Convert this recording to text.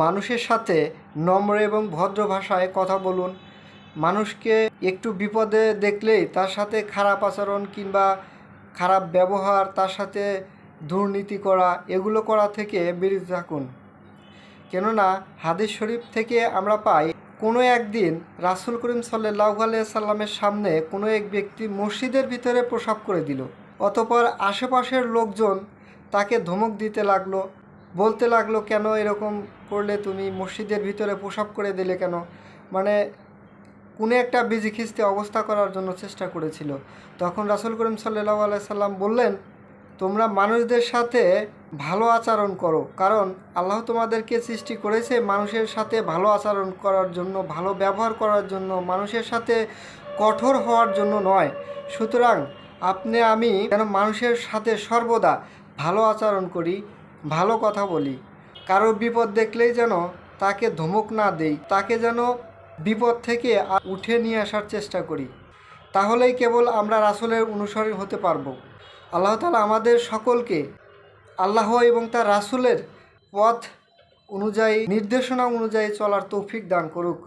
মানুষের সাথে নম্র এবং ভদ্র ভাষায় কথা বলুন। মানুষকে একটু বিপদে দেখলেই তার সাথে খারাপ আচরণ কিংবা খারাপ ব্যবহার, তার সাথে দুর্নীতি করা, এগুলো করা থেকে বিরত থাকুন। কেননা হাদিস শরীফ থেকে আমরা পাই, কোনো একদিন রাসুল করিম সাল্লাহ সাল্লামের সামনে কোনো এক ব্যক্তি মসজিদের ভিতরে প্রসাব করে দিল, অতপর আশেপাশের লোকজন তাকে ধমক দিতে লাগল। বলতে লাগল, কেন এরকম করলে তুমি মসজিদের ভিতরে প্রসাব করে দিলে কেন? মানে কোনো একটা বিজি খিস্তে অবস্থা করার জন্য চেষ্টা করেছিল। তখন রাসুল করিম সাল্লাহ সাল্লাম বললেন, তোমরা মানুষদের সাথে ভালো আচরণ করো, কারণ আল্লাহ তোমাদেরকে সৃষ্টি করেছে মানুষের সাথে ভালো আচরণ করার জন্য, ভালো ব্যবহার করার জন্য, মানুষের সাথে কঠোর হওয়ার জন্য নয়। সুতরাং আপনি, আমি যেন মানুষের সাথে সর্বদা ভালো আচরণ করি ভালো কথা বলি। কারও বিপদ দেখলেই যেন তাকে ধমক না দেই, তাকে যেন বিপদ থেকে উঠে নিয়ে আসার চেষ্টা করি। তাহলেই কেবল আমরা রাসুলের অনুসরণ হতে পারব। আল্লাহ তালা আমাদের সকলকে আল্লাহ এবং তার রাসুলের পথ অনুযায়ী, নির্দেশনা অনুযায়ী চলার তৌফিক দান করুক।